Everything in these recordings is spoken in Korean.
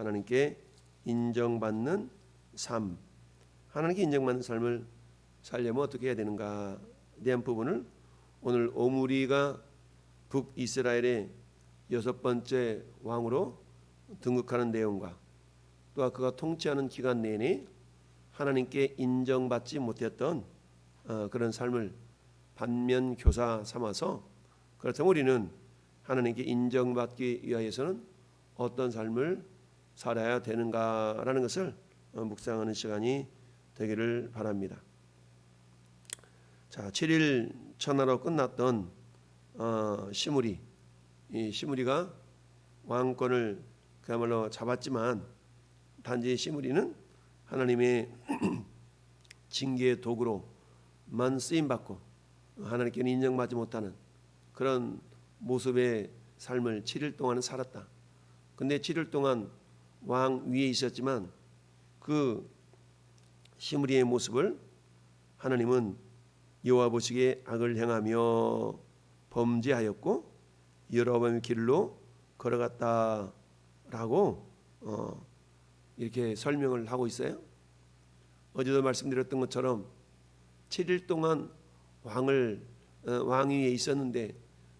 하나님께 인정받는 삶, 하나님께 인정받는 삶을 살려면 어떻게 해야 되는가? 대한 부분을 오늘 오므리가 북이스라엘의 여섯 번째 왕으로 등극하는 내용과 또한 그가 통치하는 기간 내내 하나님께 인정받지 못했던 어, 그런 삶을 반면 교사 삼아서 그렇다면 우리는 하나님께 인정받기 위하여서는 어떤 삶을 살아야 되는가라는 것을 어, 묵상하는 시간이 되기를 바랍니다. 자, 7일 천하로 끝났던 어, 시무리 이 시무리가 왕권을 그야말로 잡았지만 단지 시무리는 하나님의 징계의 도구로만 쓰임 받고 하나님께는 인정받지 못하는 그런 모습의 삶을 7일 동안은 살았다. 근데 7일 동안 왕 위에 있었지만 그 시므리의 모습을 하나님은 여호와 보시기에 악을 행하며 범죄하였고 여로보암의 길로 걸어갔다라고 어, 이렇게 설명을 하고 있어요. 어제도 말씀드렸던 것처럼 7일 동안 왕을 어, 왕 위에 있었는데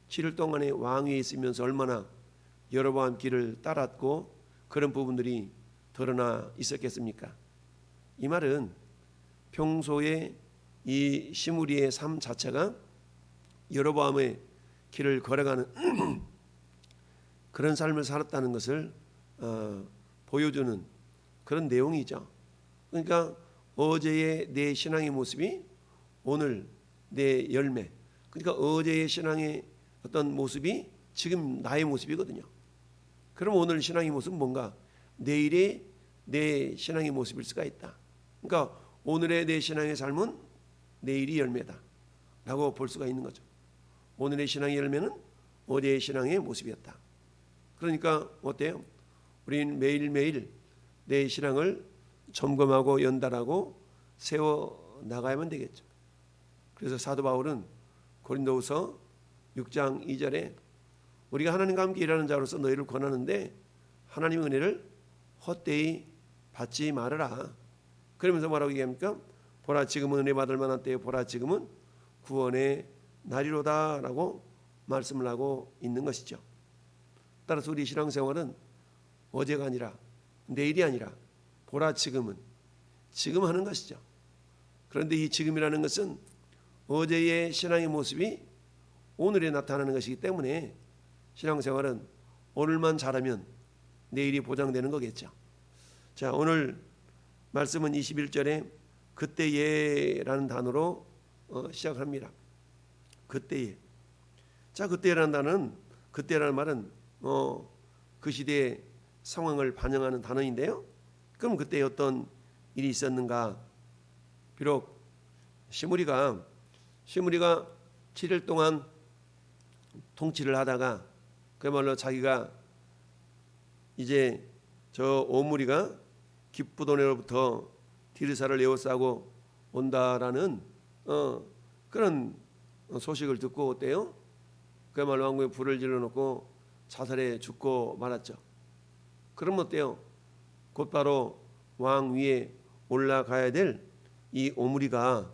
7일 동안에 왕 위에 있으면서 얼마나 여로보암 길을 따랐고 그런 부분들이 드러나 있었겠습니까? 이 말은 평소에 이 시무리의 삶 자체가 여로보암의 길을 걸어가는 그런 삶을 살았다는 것을 어, 보여주는 그런 내용이죠. 그러니까 어제의 내 신앙의 모습이 오늘 내 열매. 그러니까 어제의 신앙의 어떤 모습이 지금 나의 모습이거든요. 그럼 오늘 신앙의 모습은 뭔가 내일의 내 신앙의 모습일 수가 있다. 그러니까 오늘의 내 신앙의 삶은 내일이 열매다 라고 볼 수가 있는 거죠. 오늘의 신앙의 열매는 어제의 신앙의 모습이었다. 그러니까 어때요? 우리는 매일매일 내 신앙을 점검하고 연달하고 세워 나가야만 되겠죠. 그래서 사도 바울은 고린도후서 6장 2절에 우리가 하나님과 함께 일하는 자로서 너희를 권하는데 하나님의 은혜를 헛되이 받지 말아라. 그러면서 뭐라고 얘기합니까? 보라 지금은 은혜 받을 만한 때에 보라 지금은 구원의 날이로다라고 말씀을 하고 있는 것이죠. 따라서 우리 신앙생활은 어제가 아니라 내일이 아니라 보라 지금은 지금 하는 것이죠. 그런데 이 지금이라는 것은 어제의 신앙의 모습이 오늘에 나타나는 것이기 때문에 신앙생활은 오늘만 잘하면 내일이 보장되는 거겠죠. 자, 오늘 말씀은 21절에 그때에라는 단어로 어, 시작합니다. 그때에. 자, 그때라는 단어는 그때라는 말은 어, 그 시대의 상황을 반영하는 단어인데요. 그럼 그때 어떤 일이 있었는가? 비록 시므리가 시므리가 7일 동안 통치를 하다가 그야말로 자기가 이제 저 오므리가 기쁘도네로부터 디르사를 에워싸고 온다라는 어, 그런 소식을 듣고 어때요? 그야말로 왕궁에 불을 질러놓고 자살해 죽고 말았죠. 그럼 어때요? 곧바로 왕 위에 올라가야 될 이 오므리가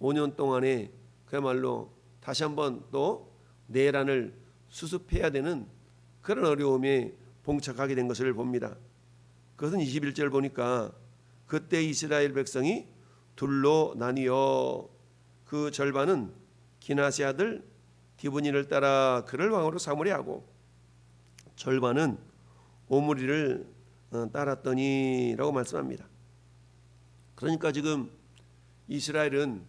5년 동안에 그야말로 다시 한번 또 내란을 수습해야 되는 그런 어려움에 봉착하게 된 것을 봅니다. 그것은 21절 보니까 그때 이스라엘 백성이 둘로 나뉘어 그 절반은 기나세 아들 디브니를 따라 그를 왕으로 삼으려 하고 절반은 오므리를 어, 따랐더니라고 말씀합니다. 그러니까 지금 이스라엘은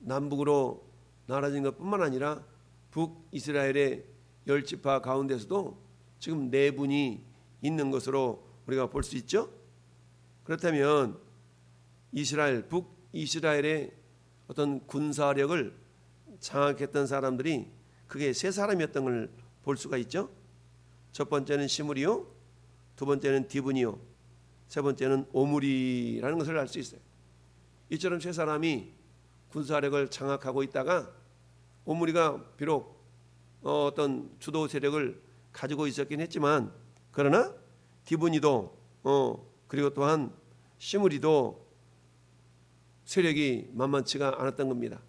남북으로 나눠진 것뿐만 아니라 북 이스라엘의 열 지파 가운데서도 지금 네 분이 있는 것으로 우리가 볼 수 있죠. 그렇다면 이스라엘 북 이스라엘의 어떤 군사력을 장악했던 사람들이 그게 세 사람이었던 걸 볼 수가 있죠. 첫 번째는 시므리요, 두 번째는 디브니요, 세 번째는 오므리라는 것을 알 수 있어요. 이처럼 세 사람이 군사력을 장악하고 있다가 오므리가 비록 어떤 주도 세력을 가지고 있었긴 했지만 그러나 디브니도 어 그리고 또한 시므리도 세력이 만만치가 않았던 겁니다.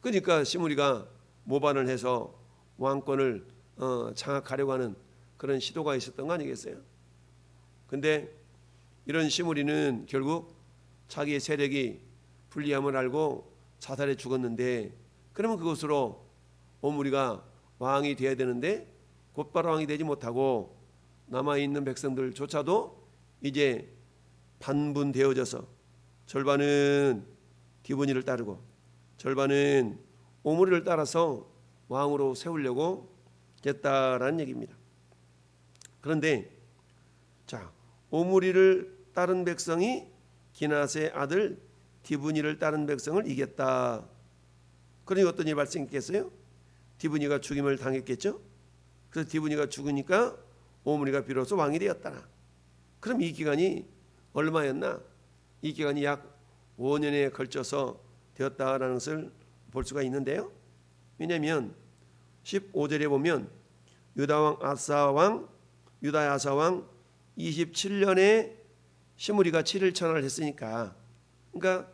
그러니까 시므리가 모반을 해서 왕권을 어, 장악하려고 하는 그런 시도가 있었던 거 아니겠어요? 근데 이런 시므리는 결국 자기의 세력이 불리함을 알고 자살해 죽었는데 그러면 그것으로 오므리가 왕이 돼야 되는데 곧바로 왕이 되지 못하고 남아 있는 백성들조차도 이제 반분 되어져서 절반은 디보니를 따르고 절반은 오므리를 따라서 왕으로 세우려고 했다라는 얘기입니다. 그런데 자 오므리를 따른 백성이 기낫의 아들 디브니를 따른 백성을 이겼다. 그러니 어떤 일이 발생했겠어요? 디브니가 죽임을 당했겠죠. 그래서 디브니가 죽으니까 오므리가 비로소 왕이 되었다. 그럼 이 기간이 얼마였나? 이 기간이 약 5년에 걸쳐서 되었다라는 것을 볼 수가 있는데요. 왜냐하면 15절에 보면 유다 왕 아사 왕 유다의 아사 왕 27년에 시므리가 7일 천하를 했으니까 그러니까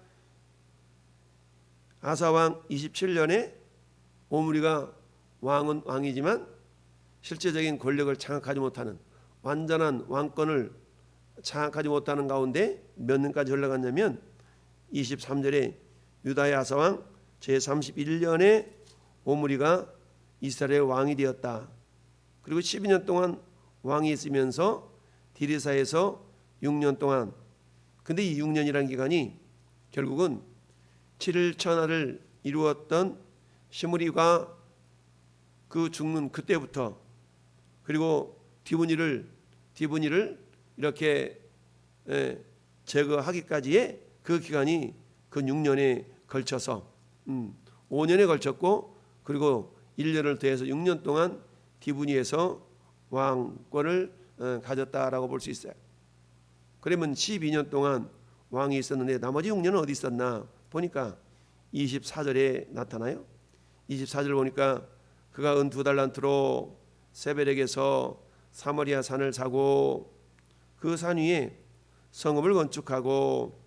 아사 왕 27년에 오므리가 왕은 왕이지만 실제적인 권력을 장악하지 못하는 완전한 왕권을 장악하지 못하는 가운데 몇 년까지 흘러갔냐면 23절에 유다의 아사 왕 제31년에 오므리가 이스라엘 왕이 되었다. 그리고 12년 동안 왕이 있으면서 디리사에서 6년 동안 근데 이 6년이라는 기간이 결국은 7일 천하를 이루었던 시므리가 그 죽는 그때부터 그리고 디브니를 디브니를 이렇게 예, 제거하기까지의 그 기간이 그 6년에 걸쳐서 음, 5년에 걸쳤고 그리고 1년을 더해서 6년 동안 디브니에서 왕권을 어, 가졌다라고 볼 수 있어요. 그러면 12년 동안 왕이 있었는데 나머지 6년은 어디 있었나 보니까 24절에 나타나요. 24절 보니까 그가 은 두 달란트로 세벨에게서 사마리아 산을 사고 그 산 위에 성읍을 건축하고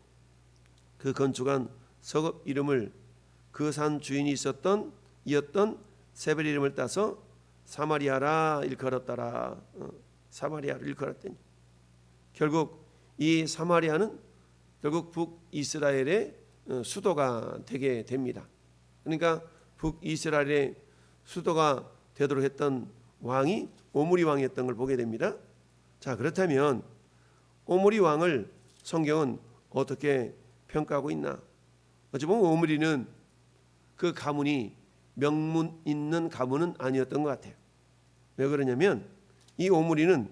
그 건축한 성읍 이름을 그 산 주인이 있었던 이었던 세벨 이름을 따서 사마리아라 일컬었더라. 어, 사마리아를 일컬었더니 결국 이 사마리아는 결국 북 이스라엘의 어, 수도가 되게 됩니다. 그러니까 북이스라엘의 수도가 되도록 했던 왕이 오므리 왕이었던 걸 보게 됩니다. 자 그렇다면 오므리 왕을 성경은 어떻게 평가하고 있나? 어찌 보면 오므리는 그 가문이 명문 있는 가문은 아니었던 것 같아요. 왜 그러냐면 이 오므리는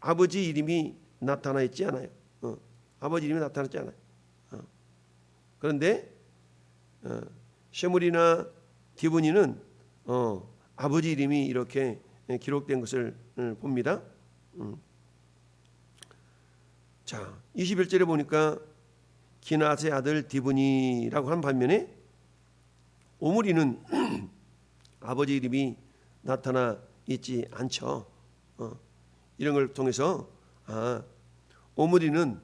아버지 이름이 나타나 있지 않아요. 어, 아버지 이름이 나타났지 않아요. 어. 그런데 어, 쉐물이나 디브니는 어, 아버지 이름이 이렇게 기록된 것을 음, 봅니다. 음. 자, 21절에 보니까 기나스의 아들 디브니라고 한 반면에 오므리는 아버지 이름이 나타나 있지 않죠. 어, 이런 걸 통해서 아, 오므리는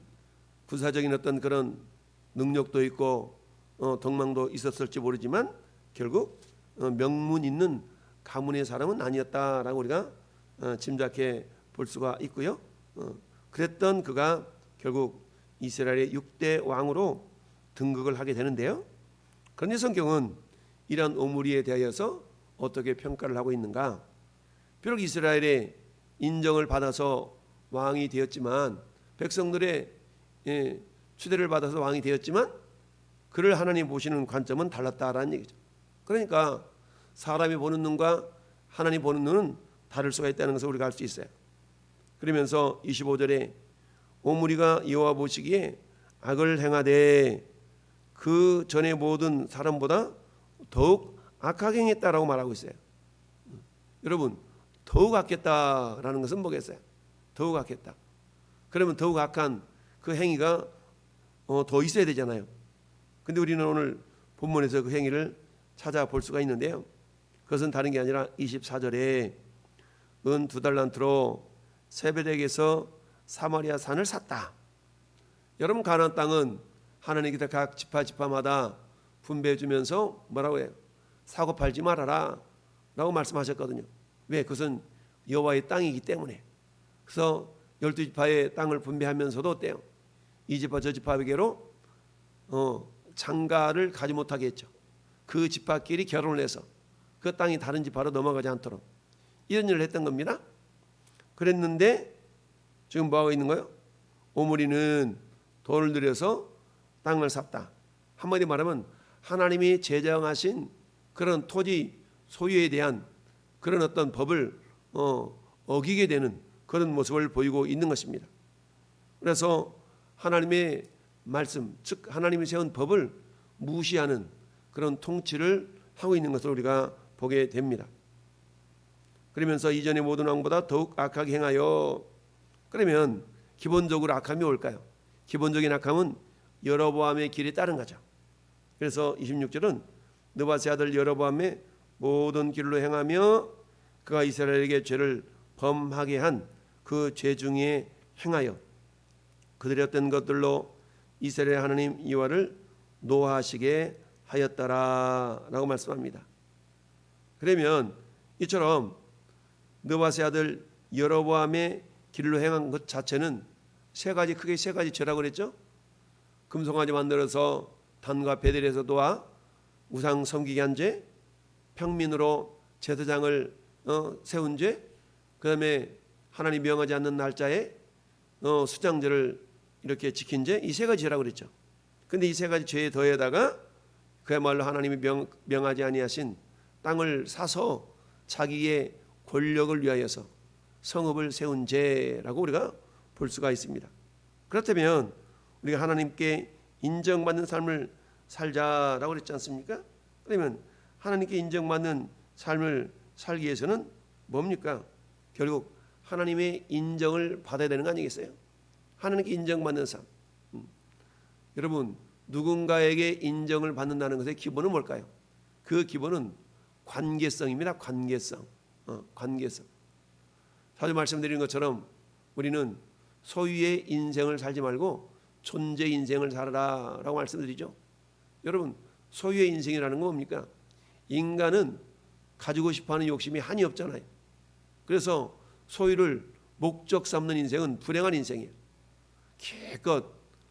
군사적인 어떤 그런 능력도 있고 어, 덕망도 있었을지 모르지만 결국 어, 명문 있는 가문의 사람은 아니었다라고 우리가 어, 짐작해 볼 수가 있고요. 어, 그랬던 그가 결국 이스라엘의 6대 왕으로 등극을 하게 되는데요. 그런데 성경은 이러한 오므리에 대하여서 어떻게 평가를 하고 있는가? 비록 이스라엘의 인정을 받아서 왕이 되었지만 백성들의 예, 추대를 받아서 왕이 되었지만 그를 하나님 보시는 관점은 달랐다라는 얘기죠. 그러니까 사람이 보는 눈과 하나님 보는 눈은 다를 수가 있다는 것을 우리가 알 수 있어요. 그러면서 25절에 오므리가 여호와 보시기에 악을 행하되 그 전에 모든 사람보다 더욱 악하게 행했다라고 말하고 있어요. 여러분 더욱 악했다라는 것은 뭐겠어요? 더욱 악했다. 그러면 더욱 악한 그 행위가 어, 더 있어야 되잖아요. 근데 우리는 오늘 본문에서 그 행위를 찾아볼 수가 있는데요. 그것은 다른 게 아니라 24절에 은 두 달란트로 세벨에게서 사마리아 산을 샀다. 여러분 가나안 땅은 하나님께서 각 지파 지파마다 분배해 주면서 뭐라고 해요? 사고 팔지 말아라. 라고 말씀하셨거든요. 왜? 그것은 여호와의 땅이기 때문에. 그래서 열두 지파의 땅을 분배하면서도 어때요? 이 지파 저 지파에게로 어, 장가를 가지 못하게 했죠. 그 지파끼리 결혼을 해서 그 땅이 다른 지파로 넘어가지 않도록 이런 일을 했던 겁니다. 그랬는데 지금 뭐 하고 있는 거예요? 오므리는 돈을 들여서 땅을 샀다. 한마디 말하면 하나님이 제정하신 그런 토지 소유에 대한 그런 어떤 법을 어, 어기게 되는 그런 모습을 보이고 있는 것입니다. 그래서 하나님의 말씀, 즉 하나님이 세운 법을 무시하는 그런 통치를 하고 있는 것을 우리가 보게 됩니다. 그러면서 이전의 모든 왕보다 더욱 악하게 행하여 그러면 기본적으로 악함이 올까요? 기본적인 악함은 여로보암의 길에 따른 거죠. 그래서 26절은 느바세 아들 여로보암의 모든 길로 행하며 그가 이스라엘에게 죄를 범하게 한 그 죄 중에 행하여 그들의 어떤 것들로 이스라엘 하나님 이와를 노하시게 하였더라라고 말씀합니다. 그러면 이처럼 느바세 아들 여로보암의 길로 행한 것 자체는 세 가지 크게 세 가지 죄라고 그랬죠. 금송아지 만들어서 단과 베델에서 도와 우상 섬기게 한 죄, 평민으로 제사장을 어, 세운 죄, 그다음에 하나님 명하지 않는 날짜에 어, 수장제를 이렇게 지킨 죄, 이 세 가지 죄라고 그랬죠. 근데 이 세 가지 죄에 더해다가 그야말로 하나님이 명, 명하지 아니하신 땅을 사서 자기의 권력을 위하여서 성읍을 세운 죄라고 우리가 볼 수가 있습니다. 그렇다면 우리가 하나님께 인정받는 삶을 살자라고 그랬지 않습니까? 그러면 하나님께 인정받는 삶을 살기 위해서는 뭡니까? 결국 하나님의 인정을 받아야 되는 거 아니겠어요? 하나님께 인정받는 삶. 음. 여러분 누군가에게 인정을 받는다는 것의 기본은 뭘까요? 그 기본은 관계성입니다. 관계성. 어, 관계성. 자주 말씀드리는 것처럼 우리는 소유의 인생을 살지 말고 존재 인생을 살아라라고 말씀드리죠. 여러분 소유의 인생이라는 건 뭡니까? 인간은 가지고 싶어 하는 욕심이 한이 없잖아요. 그래서 소유를 목적 삼는 인생은 불행한 인생이에요. 기껏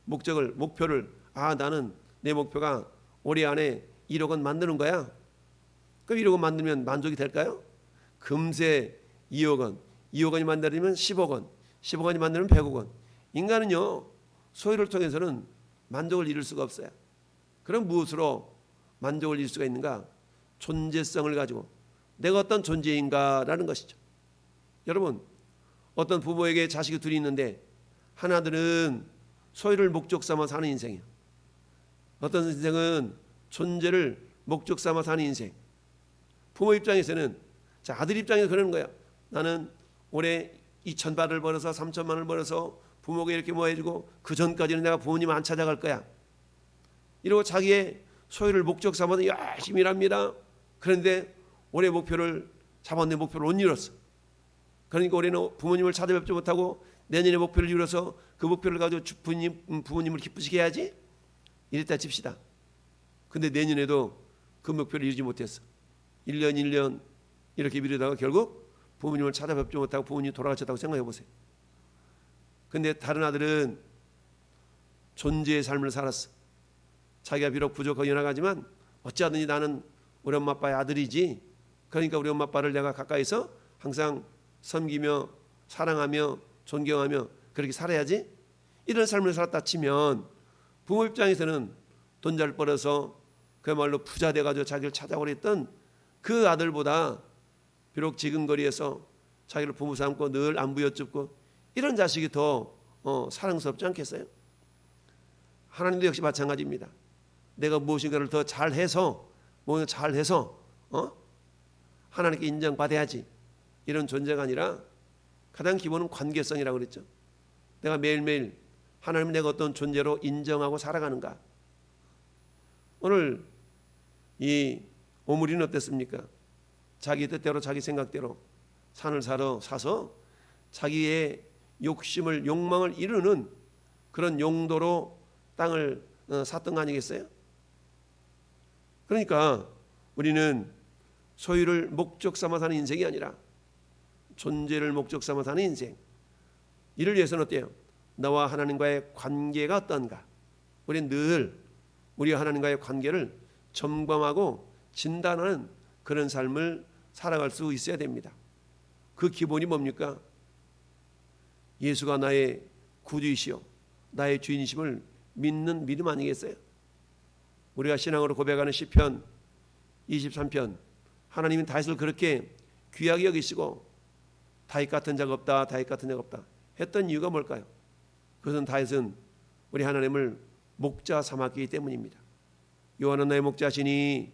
목적을 목표를 아 나는 내 목표가 올해 안에 1억 원 만드는 거야. 그럼 1억 원 만들면 만족이 될까요? 금세 2억 원, 2억 원이 만들면 10억 원, 10억 원이 만들면 100억 원. 인간은요 소유를 통해서는 만족을 이룰 수가 없어요. 그럼 무엇으로 만족을 이룰 수가 있는가? 존재성을 가지고 내가 어떤 존재인가라는 것이죠. 여러분 어떤 부모에게 자식이 둘이 있는데 하나들은 소유를 목적 삼아 사는 인생이에요. 어떤 인생은 존재를 목적 삼아 사는 인생. 부모 입장에서는 자 아들 입장에서 그러는 거야. 나는 올해 2천 바를 벌어서 3천만 원을 벌어서 부모가 이렇게 뭐 해주고 그 전까지는 내가 부모님 안 찾아갈 거야. 이러고 자기의 소유를 목적 삼아서 열심히 일합니다. 그런데 올해 목표를 잡았는데 목표를 못 이뤘어. 그러니까 올해는 부모님을 찾아뵙지 못하고 내년에 목표를 이뤄서 그 목표를 가지고 부모님, 부모님을 기쁘시게 해야지. 이랬다 칩시다. 근데 내년에도 그 목표를 이루지 못했어. 1년 1년 이렇게 미루다가 결국 부모님을 찾아뵙지 못하고 부모님이 돌아가셨다고 생각해 보세요. 근데 다른 아들은 존재의 삶을 살았어. 자기가 비록 부족하게 나가지만 어찌하든지 나는 우리 엄마 아빠의 아들이지. 그러니까 우리 엄마 아빠를 내가 가까이서 항상 섬기며 사랑하며 존경하며 그렇게 살아야지. 이런 삶을 살았다 치면 부모 입장에서는 돈 잘 벌어서 그야말로 부자 돼가지고 자기를 찾아오려 했던 그 아들보다 비록 지근거리에서 자기를 부모 삼고 늘 안부 여쭙고 이런 자식이 더 어, 사랑스럽지 않겠어요? 하나님도 역시 마찬가지입니다. 내가 무엇인가를 더 잘해서 뭐 잘해서 어? 하나님께 인정받아야지 이런 존재가 아니라 가장 기본은 관계성이라고 그랬죠. 내가 매일매일 하나님 내가 어떤 존재로 인정하고 살아가는가. 오늘 이 오므리는 어땠습니까? 자기 뜻대로 자기 생각대로 산을 사러 사서 자기의 욕심을 욕망을 이루는 그런 용도로 땅을 어, 샀던 거 아니겠어요? 그러니까 우리는 소유를 목적 삼아 사는 인생이 아니라 존재를 목적 삼아 사는 인생. 이를 위해서는 어때요? 나와 하나님과의 관계가 어떤가? 우리는 늘 우리와 하나님과의 관계를 점검하고 진단하는 그런 삶을 살아갈 수 있어야 됩니다. 그 기본이 뭡니까? 예수가 나의 구주이시요 나의 주인이심을 믿는 믿음 아니겠어요? 우리가 신앙으로 고백하는 시편 23편 하나님은 다윗을 그렇게 귀하게 여기시고 다윗 같은 자가 없다 다윗 같은 자가 없다 했던 이유가 뭘까요? 그것은 다윗은 우리 하나님을 목자 삼았기 때문입니다. 요한은 나의 목자시니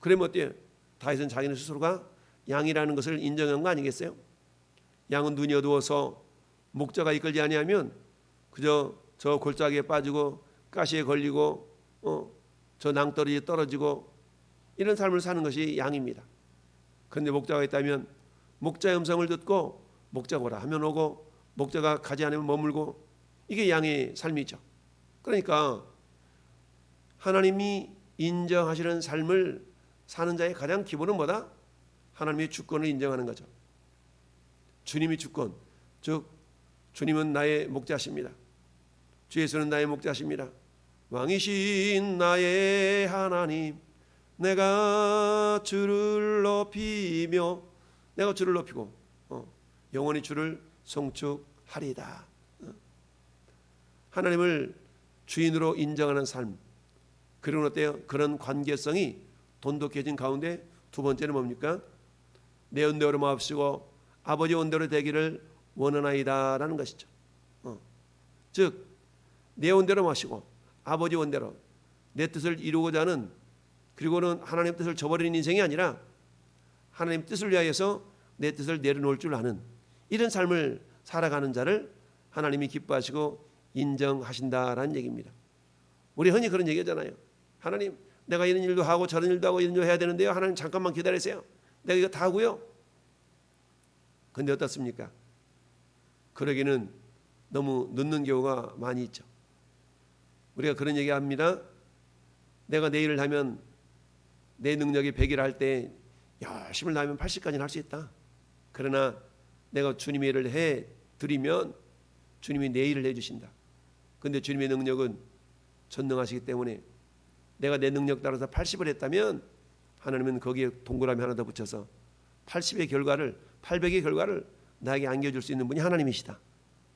그러면 어때요? 다윗은 자기는 스스로가 양이라는 것을 인정한 거 아니겠어요? 양은 눈이 어두워서 목자가 이끌지 아니하면 그저 저 골짜기에 빠지고 가시에 걸리고 어, 저 낭떠러지에 떨어지고 이런 삶을 사는 것이 양입니다. 그런데 목자가 있다면 목자의 음성을 듣고 목자가 오라 하면 오고 목자가 가지 않으면 머물고 이게 양의 삶이죠. 그러니까 하나님이 인정하시는 삶을 사는 자의 가장 기본은 뭐다? 하나님의 주권을 인정하는 거죠. 주님이 주권, 즉 주님은 나의 목자십니다. 주 예수는 나의 목자십니다. 왕이신 나의 하나님, 내가 주를 높이며 내가 주를 높이고 어, 영원히 주를 송축하리다. 어. 하나님을 주인으로 인정하는 삶. 그리고 어때요? 그런 관계성이 돈독해진 가운데 두 번째는 뭡니까? 내 은대로 마옵시고 아버지 원대로 되기를 원하나이다라는 것이죠. 어. 즉, 내 원대로 마시고 아버지 원대로 내 뜻을 이루고자 하는 그리고는 하나님 뜻을 저버리는 인생이 아니라 하나님 뜻을 위하여서 내 뜻을 내려놓을 줄 아는 이런 삶을 살아가는 자를 하나님이 기뻐하시고 인정하신다라는 얘기입니다. 우리 흔히 그런 얘기잖아요. 하나님, 내가 이런 일도 하고 저런 일도 하고 이런 일도 해야 되는데요. 하나님 잠깐만 기다리세요. 내가 이거 다 하고요. 근데 어떻습니까? 그러기는 너무 늦는 경우가 많이 있죠. 우리가 그런 얘기 합니다. 내가 내 일을 하면 내 능력이 100일 할 때 열심을 다하면 80까지는 할 수 있다. 그러나 내가 주님의 일을 해 드리면 주님이 내 일을 해 주신다. 근데 주님의 능력은 전능하시기 때문에 내가 내 능력 따라서 80을 했다면 하나님은 거기에 동그라미 하나 더 붙여서 80의 결과를 800의 결과를 나에게 안겨 줄 수 있는 분이 하나님이시다.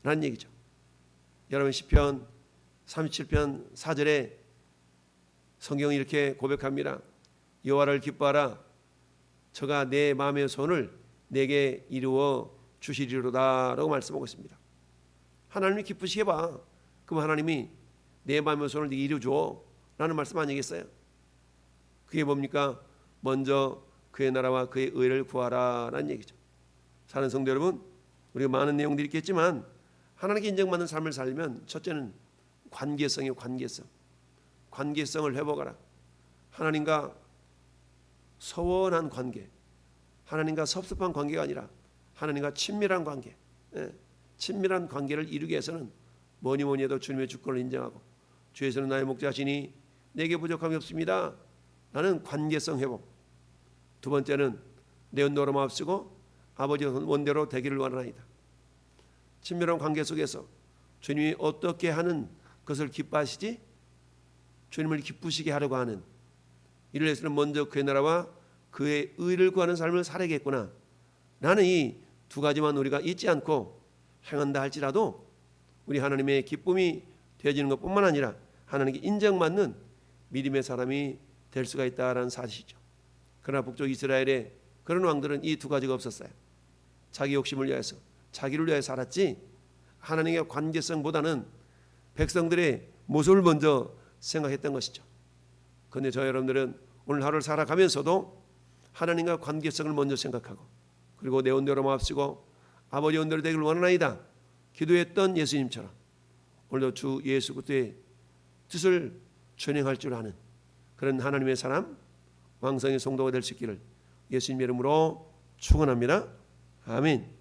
라는 얘기죠. 여러분 시편 37편 4절에 성경이 이렇게 고백합니다. 여호와를 기뻐하라. 저가 내 마음의 손을 내게 이루어 주시리로다라고 말씀하고 있습니다. 하나님이 기쁘시게 봐. 그럼 하나님이 내 마음의 손을 네게 이루어 줘라는 말씀 아니겠어요? 그게 뭡니까? 먼저 그의 나라와 그의 의를 구하라라는 얘기죠. 사는 성도 여러분, 우리가 많은 내용들이 있겠지만 하나님께 인정받는 삶을 살면 첫째는 관계성이요, 관계성. 관계성을 회복하라. 하나님과 서원한 관계, 하나님과 섭섭한 관계가 아니라 하나님과 친밀한 관계, 예, 친밀한 관계를 이루기 위해서는 뭐니 뭐니 해도 주님의 주권을 인정하고 주에서는 나의 목자시니 내게 부족함이 없습니다. 나는 관계성 회복. 두 번째는 내 은도로 마옵시고 아버지 원대로 되기를 원하나이다. 친밀한 관계 속에서 주님이 어떻게 하는 것을 기뻐하시지? 주님을 기쁘시게 하려고 하는 이를 위해서는 먼저 그의 나라와 그의 의를 구하는 삶을 살아야겠구나. 나는 이 두 가지만 우리가 잊지 않고 행한다 할지라도 우리 하나님의 기쁨이 되어지는 것뿐만 아니라 하나님께 인정받는 믿음의 사람이 될 수가 있다라는 사실이죠. 그러나 북쪽 이스라엘의 그런 왕들은 이 두 가지가 없었어요. 자기 욕심을 위해서 자기를 위해 살았지 하나님의 관계성보다는 백성들의 모습을 먼저 생각했던 것이죠. 그런데 저 여러분들은 오늘 하루를 살아가면서도 하나님과 관계성을 먼저 생각하고 그리고 내 온대로 마옵시고 아버지 온대로 되기를 원하나이다 기도했던 예수님처럼 오늘도 주 예수 그리스도의 뜻을 준행할 줄 아는 그런 하나님의 사람 왕성의 성도가 될 수 있기를 예수님 이름으로 축원합니다. 아멘.